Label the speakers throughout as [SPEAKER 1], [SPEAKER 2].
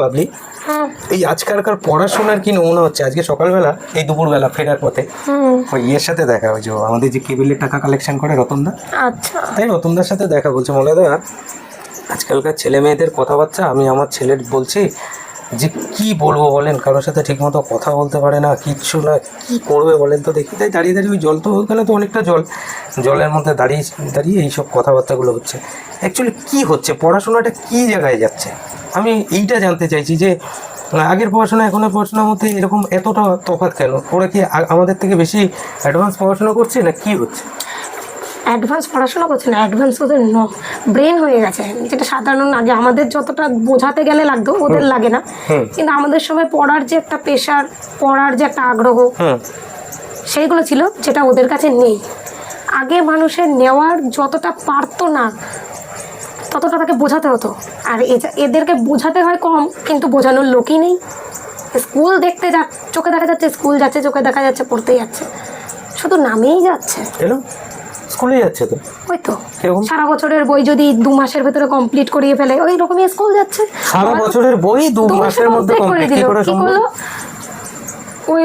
[SPEAKER 1] বাবলি?
[SPEAKER 2] হুম
[SPEAKER 1] এই আজকালকার পড়াশোনার কি নমুনা হচ্ছে? আজকে সকালবেলা এই দুপুরবেলা ফেরার পথে। ওই ইয়ের সাথে দেখা ওই যে আমাদের যে কেবিলের টাকা কালেকশন করে রতনদা।
[SPEAKER 2] আচ্ছা।
[SPEAKER 1] তাই রতনদার সাথে দেখা বলছে মলাদা আজকালকার ছেলে মেয়েদের কথাবার্তা আমি আমার ছেলের বলছি যে কি বলব বলেন? কারোর সাথে ঠিকমতো কথা বলতে পারে না কিচ্ছু না কি করবে বলেন তো দেখি। তাই দাঁড়িয়ে দাঁড়িয়ে ওই জল তো ওখানে তো অনেকটা জল। জলের মধ্যে দাঁড়িয়ে দাঁড়িয়ে এইসব কথাবার্তাগুলো হচ্ছে। অ্যাকচুয়ালি কি হচ্ছে? পড়াশোনাটা কি জায়গায় যাচ্ছে? আমি এইটা জানতে চাইছি যে আগের পড়াশোনা এখনের পড়াশোনার মধ্যে এরকম এতটা তফাৎ কেন? ওরা কি আমাদের থেকে বেশি অ্যাডভান্স পড়াশোনা করছে না কি হচ্ছে?
[SPEAKER 2] অ্যাডভান্স পড়াশোনা করছে না অ্যাডভান্স ওদের ন ব্রেন হয়ে গেছে। যেটা সাধারণ আগে আমাদের যতটা বোঝাতে গেলে লাগতো ওদের লাগে না। কিন্তু আমাদের সময় পড়ার যে একটা পেশার পড়ার যে একটা আগ্রহ সেইগুলো ছিল যেটা ওদের কাছে নেই। আগে মানুষের নেওয়ার যতটা পারতো না ততটা তাকে বোঝাতে হতো। আর এদেরকে বোঝাতে হয় কম কিন্তু বোঝানোর লোকই নেই। স্কুল দেখতে যা চোখে দেখা যাচ্ছে স্কুল যাচ্ছে চোখে দেখা যাচ্ছে পড়তে যাচ্ছে। শুধু নামেই যাচ্ছে।
[SPEAKER 1] স্কুলে যাচ্ছে তো?
[SPEAKER 2] ওই তো। সারা বছরের বই যদি দু মাসের ভেতরে কমপ্লিট করিয়ে ফেলে ওই রকমই স্কুল যাচ্ছে।
[SPEAKER 1] সারা বছরের বই দু মাসের মধ্যে কমপ্লিট। করে সম্ভব?
[SPEAKER 2] ওই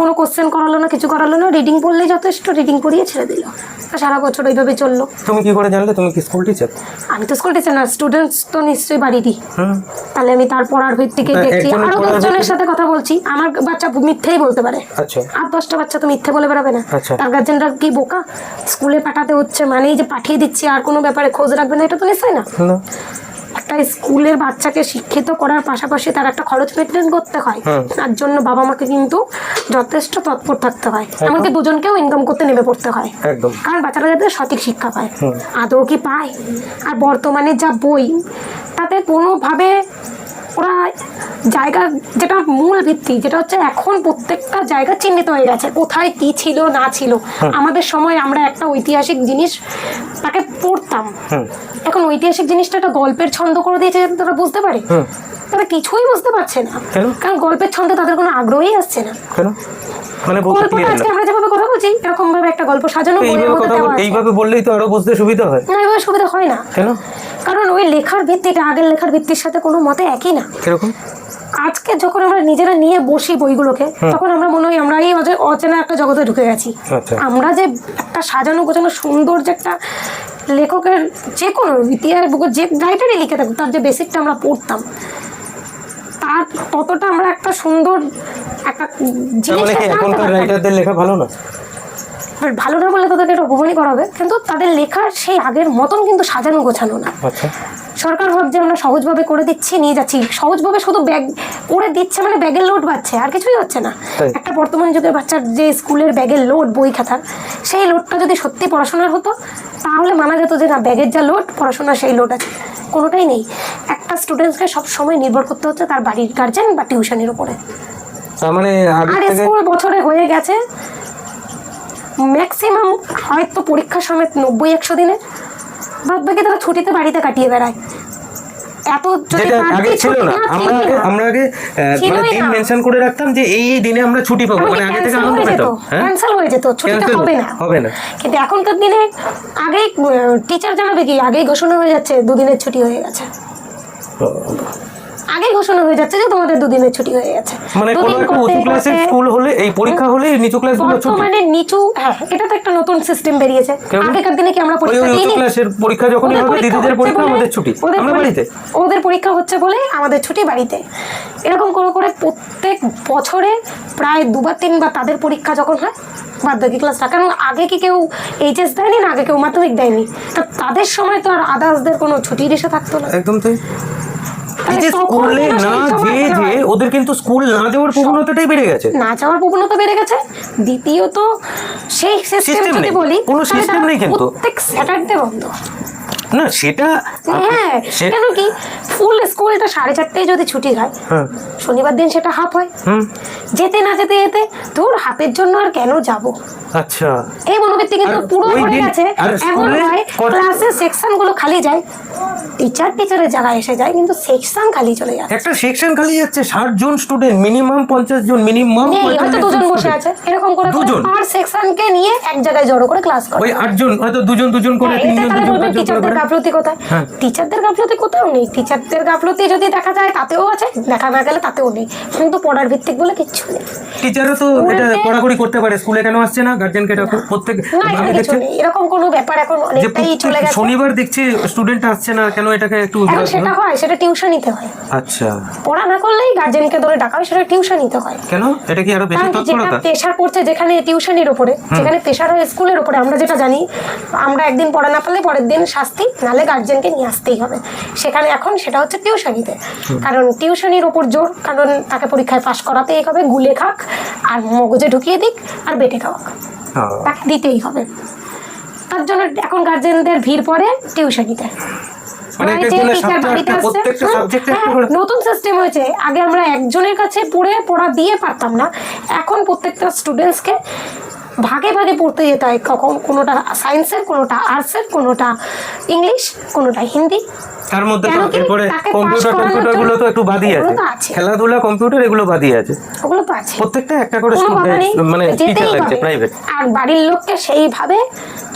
[SPEAKER 2] কোনো কোশ্চেন করালো না কিছু করালো না রিডিং পড়লেই যথেষ্ট রিডিং পড়িয়ে ছেড়ে দিল। আর সারা বছর ওইভাবে চলল।
[SPEAKER 1] তুমি কি করে জানলে? তুমি কি স্কুল টিচার
[SPEAKER 2] আমি তো স্কুল টিচার না স্টুডেন্টস তো নিশ্চয়ই বাড়িরই।
[SPEAKER 1] হুম।
[SPEAKER 2] তাহলে আমি তার পড়ার ভিত্তিকে দেখছি।
[SPEAKER 1] একজনের আরও
[SPEAKER 2] দশজনের সাথে কথা বলছি। আমার বাচ্চা মিথ্যেই বলতে পারে।
[SPEAKER 1] আচ্ছা।
[SPEAKER 2] আর দশটা বাচ্চা তো মিথ্যে বলে বেড়াবে না।
[SPEAKER 1] আচ্ছা।
[SPEAKER 2] তার গার্জেনরা কি বোকা? স্কুলে পাঠাতে হচ্ছে মানেই যে পাঠিয়ে দিচ্ছি আর কোনো ব্যাপারে খোঁজ রাখবে না এটা তো নিশ্চয়ই না।
[SPEAKER 1] না।
[SPEAKER 2] একটা স্কুলের বাচ্চাকে শিক্ষিত করার পাশাপাশি তার একটা খরচ মেনটেন করতে হয়। তার জন্য বাবা মাকে কিন্তু যথেষ্ট তৎপর থাকতে হয়। এমনকি দুজনকেও ইনকাম করতে নেমে পড়তে হয়। কারণ বাচ্চারা যাতে সঠিক শিক্ষা পায়। আদৌ কি পায়? আর বর্তমানে যা বই তাতে কোনোভাবে ওরা জায়গা যেটা মূল ভিত্তি যেটা হচ্ছে এখন প্রত্যেকটা জায়গা চিহ্নিত হয়ে গেছে কোথায় কি ছিল না ছিল। আমাদের সময় আমরা একটা ঐতিহাসিক জিনিস তাকে পড়তাম। এখন ঐতিহাসিক জিনিসটা একটা গল্পের ছন্দ করে দিয়েছে তারা বুঝতে পারে। তারা কিছুই বুঝতে পারছে না। কারণ গল্পের ছন্দে তাদের কোনো আগ্রহই আসছে না।
[SPEAKER 1] মানে
[SPEAKER 2] আজকে আমরা যেভাবে কথা বলছি এরকম ভাবে একটা গল্প সাজানো
[SPEAKER 1] এইভাবে বললেই তো আরও বুঝতে সুবিধা হয়।
[SPEAKER 2] না এভাবে সুবিধা হয় না।
[SPEAKER 1] কেন?
[SPEAKER 2] কারণ ওই লেখার ভিত্তিটা আগের লেখার ভিত্তির সাথে কোনো মতে একই না।
[SPEAKER 1] কীরকম?
[SPEAKER 2] আজকে যখন আমরা নিজেরা নিয়ে বসি বইগুলোকে তখন আমরা মনে হয় আমরা এই অচেনা একটা জগতে ঢুকে গেছি।
[SPEAKER 1] আচ্ছা।
[SPEAKER 2] আমরা যে একটা সাজানো গোছানো সুন্দর যে একটা লেখকের যে কোনো ইতিহাস যে রাইটারই লিখে থাকুক তার যে বেসিকটা আমরা পড়তাম তার ততটা আমরা একটা সুন্দর একটা
[SPEAKER 1] মানে
[SPEAKER 2] জিনিস
[SPEAKER 1] এখনকার রাইটারদের লেখা ভালো না?
[SPEAKER 2] ভালো না বললে তাদেরকে এটা অপমানই করা হবে। কিন্তু তাদের লেখার সেই আগের মতন কিন্তু সাজানো গোছানো না।
[SPEAKER 1] আচ্ছা।
[SPEAKER 2] সরকার ভাবছে আমরা সহজভাবে করে দিচ্ছি নিয়ে যাচ্ছি। সহজভাবে শুধু ব্যাগ করে দিচ্ছে মানে ব্যাগের লোড বাড়ছে আর কিছুই হচ্ছে না। একটা বর্তমান যুগের বাচ্চার যে স্কুলের ব্যাগের লোড বই খাতার সেই লোডটা যদি সত্যি পড়াশোনার হতো তাহলে মানা যেত যে না ব্যাগের যা লোড পড়াশোনার সেই লোড আছে। কোনোটাই নেই। একটা স্টুডেন্টসকে সবসময় নির্ভর করতে হচ্ছে তার বাড়ির গার্জেন বা টিউশনের উপরে।
[SPEAKER 1] তার মানে
[SPEAKER 2] আর স্কুল বছরে হয়ে গেছে ম্যাক্সিমাম হয়তো পরীক্ষা সমেত নব্বই একশো দিনে। বাদ বাকি তারা ছুটিতে বাড়িতে কাটিয়ে বেড়ায়। এত যদি
[SPEAKER 1] যেটা আগে ছিল না আমরা আগে আমরা আগে মানে দিন মেনশন করে রাখতাম যে এই এই দিনে আমরা ছুটি পাবো মানে আগে থেকে আনন্দ পেতাম হ্যাঁ?
[SPEAKER 2] ক্যান্সেল হয়ে যেত ছুটিটা হবে না।
[SPEAKER 1] হবে না।
[SPEAKER 2] কিন্তু এখনকার দিনে আগেই টিচার জানাবে কি আগেই ঘোষণা হয়ে যাচ্ছে দুদিনের ছুটি হয়ে গেছে। আগেই ঘোষণা হয়ে যাচ্ছে যে তোমাদের দুদিনের ছুটি হয়ে গেছে।
[SPEAKER 1] মানে কোনো একটা
[SPEAKER 2] করতে
[SPEAKER 1] উঁচু ক্লাসের স্কুল হলে এই পরীক্ষা হলে নিচু ক্লাসগুলো ছুটি।
[SPEAKER 2] বর্তমানে নিচু হ্যাঁ এটা তো একটা নতুন সিস্টেম বেরিয়েছে। আগেকার দিনে কি আমরা পরীক্ষা
[SPEAKER 1] ওই উঁচু ক্লাসের পরীক্ষা যখনই হবে দিদিদের পরীক্ষা আমাদের ছুটি। আমরা বাড়িতে।
[SPEAKER 2] ওদের পরীক্ষা হচ্ছে বলে আমাদের ছুটি বাড়িতে। এরকম করে করে প্রত্যেক বছরে প্রায় দুবার তিনবার তাদের পরীক্ষা যখন হয় বাকি ক্লাসটা কারণ আগে কি কেউ এইচএস দেয়নি না আগে কেউ মাধ্যমিক দেয়নি? তা তাদের সময় তো আর আদার্সদের কোনো ছুটির এসে থাকতো না।
[SPEAKER 1] একদম তাই। এই যে স্কুলে না যেয়ে ওদের কিন্তু স্কুল না যাওয়ার প্রবণতাটাই বেড়ে গেছে।
[SPEAKER 2] না যাওয়ার প্রবণতা বেড়ে গেছে। দ্বিতীয়ত সেই সিস্টেম যদি বলি
[SPEAKER 1] কোনো
[SPEAKER 2] তারা
[SPEAKER 1] নেই কিন্তু।
[SPEAKER 2] প্রত্যেক স্যাটারডে বন্ধ।
[SPEAKER 1] না সেটা
[SPEAKER 2] হ্যাঁ কেন কি? ফুল স্কুলটা সাড়ে চারটায় যদি ছুটি হয়
[SPEAKER 1] হ্যাঁ।
[SPEAKER 2] শনিবার দিন সেটা হাফ হয়।
[SPEAKER 1] হুম।
[SPEAKER 2] যেতে না যেতে যেতে তোর হাফের জন্য আর কেন যাব?
[SPEAKER 1] আচ্ছা।
[SPEAKER 2] এই মনোবৃত্তি কিন্তু পুরো
[SPEAKER 1] দিন-
[SPEAKER 2] গেছে। এমন হয়
[SPEAKER 1] কত-
[SPEAKER 2] ক্লাসের সেকশনগুলো খালি যায়। টিচার টিচারের যারা এসে যায় কিন্তু সেকশন খালি চলে যায়
[SPEAKER 1] একটা সেকশন খালি যাচ্ছে ষাট জন স্টুডেন্ট মিনিমাম পঞ্চাশ জন মিনিমাম
[SPEAKER 2] হয়তো দুজন বসে আছে এরকম করে? আর সেকশনকে নিয়ে এক জায়গায় জড়ো করে ক্লাস করে।
[SPEAKER 1] ওই আটজন হয়তো দুজন দুজন করে
[SPEAKER 2] হ্যাঁ,
[SPEAKER 1] তিনজন দুজন করে
[SPEAKER 2] টিচারদের গাফলতি কোথায়?
[SPEAKER 1] হ্যাঁ।
[SPEAKER 2] টিচারদের গাফলতি কোথাও নেই। টিচারদের গাফলতি যদি দেখা যায় তাতেও আছে দেখা না গেলে তাতেও নেই। কিন্তু পড়ার ভিত্তিক বলে কিচ্ছু নেই।
[SPEAKER 1] টিচারও তো এটা পড়াকড়ি করতে পারে স্কুলে কেন আসছে না? গার্জেনকে ডাকো প্রত্যেক
[SPEAKER 2] এরকম কোনো ব্যাপার এখন অনেকটাই চলে গেছে।
[SPEAKER 1] শনিবার দেখছি স্টুডেন্ট আসছে না কেন এটাকে একটু
[SPEAKER 2] এখন সেটা হয় সেটা টিউশন নিতে হয়।
[SPEAKER 1] আচ্ছা।
[SPEAKER 2] পড়া না করলেই গার্জেনকে ধরে ডাকা হয় সেটা টিউশন নিতে হয়।
[SPEAKER 1] কেন? এটা কি আরও বেশি তৎপরতা?
[SPEAKER 2] প্রেশার পড়ছে যেখানে টিউশনের উপরে যেখানে প্রেশার হয় স্কুলের উপরে আমরা যেটা জানি আমরা একদিন পড়া না পারলে পরের দিন শাস্তি নালে গার্জেনকে নিয়ে আসতেই হবে। সেখানে এখন সেটা হচ্ছে টিউশনিতে কারণ টিউশনির ওপর জোর কারণ তাকে পরীক্ষায় পাশ করাতেই হবে গুলে খাক আর মগজে ঢুকিয়ে দিক আর বেটে খাওয়াক।
[SPEAKER 1] হ্যাঁ।
[SPEAKER 2] তাকে দিতেই হবে। তার জন্য এখন গার্জেনদের ভিড় পড়ে টিউশনিতে
[SPEAKER 1] মানে
[SPEAKER 2] হ্যাঁ, হ্যাঁ, নতুন সিস্টেম হয়েছে। আগে আমরা একজনের কাছে পড়ে পড়া দিয়ে পারতাম না। এখন প্রত্যেকটা স্টুডেন্টসকে ভাগে ভাগে পড়তে যেতে হয়। কখন কোনোটা সায়েন্সের কোনোটা আর্টসের কোনোটা ইংলিশ কোনোটা হিন্দি
[SPEAKER 1] তার মধ্যে? এরপরে কম্পিউটার কম্পিউটারগুলো তো একটু বাদই আছে। খেলাধুলা কম্পিউটার এগুলো বাদই আছে।
[SPEAKER 2] ওগুলো তো আছে।
[SPEAKER 1] প্রত্যেকটা একটা করে মানে টিচার লাগছে। প্রাইভেট
[SPEAKER 2] আর বাড়ির লোককে সেইভাবে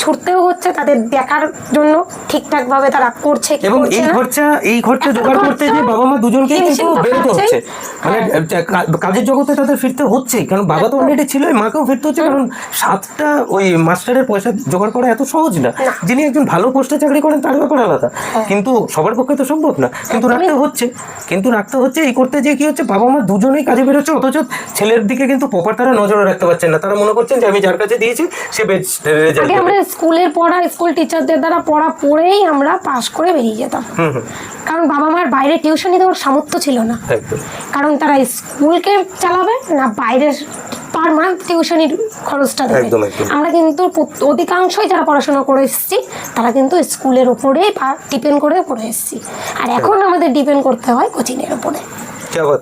[SPEAKER 2] ছুটতেও হচ্ছে তাদের দেখার জন্য ঠিকঠাক ভাবে তারা করছে কি
[SPEAKER 1] এবং এই খরচা এই খরচা জোগাড় করতে যে বাবা মা দুজনকে কিন্তু বেরোতে হচ্ছে। মানে কাজের জগতে তাদের ফিরতে হচ্ছেই কারণ বাবা তো অলরেডি ছিল মাকেও ফিরতে হচ্ছে কারণ সাতটা ওই মাস্টারের পয়সা জোগাড় করা এত সহজ না। যিনি একজন ভালো পোস্টে চাকরি করেন তার ব্যাপার আলাদা। কিন্তু সবার পক্ষে তো সম্ভব না। কিন্তু রাখতে হচ্ছে। কিন্তু রাখতে হচ্ছে এই করতে যে কি হচ্ছে বাবা মা দুজনেই কাজে বেরোচ্ছে অথচ ছেলের দিকে কিন্তু প্রপার তারা নজরে রাখতে পারছেন না। তারা মনে করছেন যে আমি যার কাছে দিয়েছি সে রেজাল্ট
[SPEAKER 2] আমরা স্কুলের পড়া স্কুল টিচারদের দ্বারা পড়া পড়েই আমরা পাশ করে বেরিয়ে যেতাম। কারণ বাবা মার বাইরে টিউশনি দেওয়ার সামর্থ্য ছিল না। কারণ তারা স্কুলকে চালাবে না বাইরের পার মান্থ টিউশনির খরচটা দেবে। আমরা কিন্তু অধিকাংশই যারা পড়াশোনা করে এসেছি তারা কিন্তু স্কুলের ওপরেই ডিপেন্ড করে পড়ে এসেছি। আর এখন আমাদের ডিপেন্ড করতে হয় কোচিংয়ের
[SPEAKER 1] বাত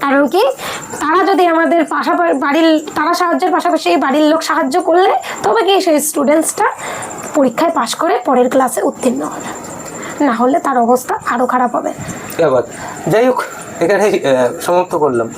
[SPEAKER 2] কারণ কি? তারা যদি আমাদের পাশাপাশি বাড়ির তারা সাহায্যের পাশাপাশি বাড়ির লোক সাহায্য করলে তবে কি সেই স্টুডেন্টসটা পরীক্ষায় পাশ করে পরের ক্লাসে উত্তীর্ণ হবে? না হলে তার অবস্থা আরও খারাপ হবে।
[SPEAKER 1] যাই হোক এখানে সমাপ্ত করলাম।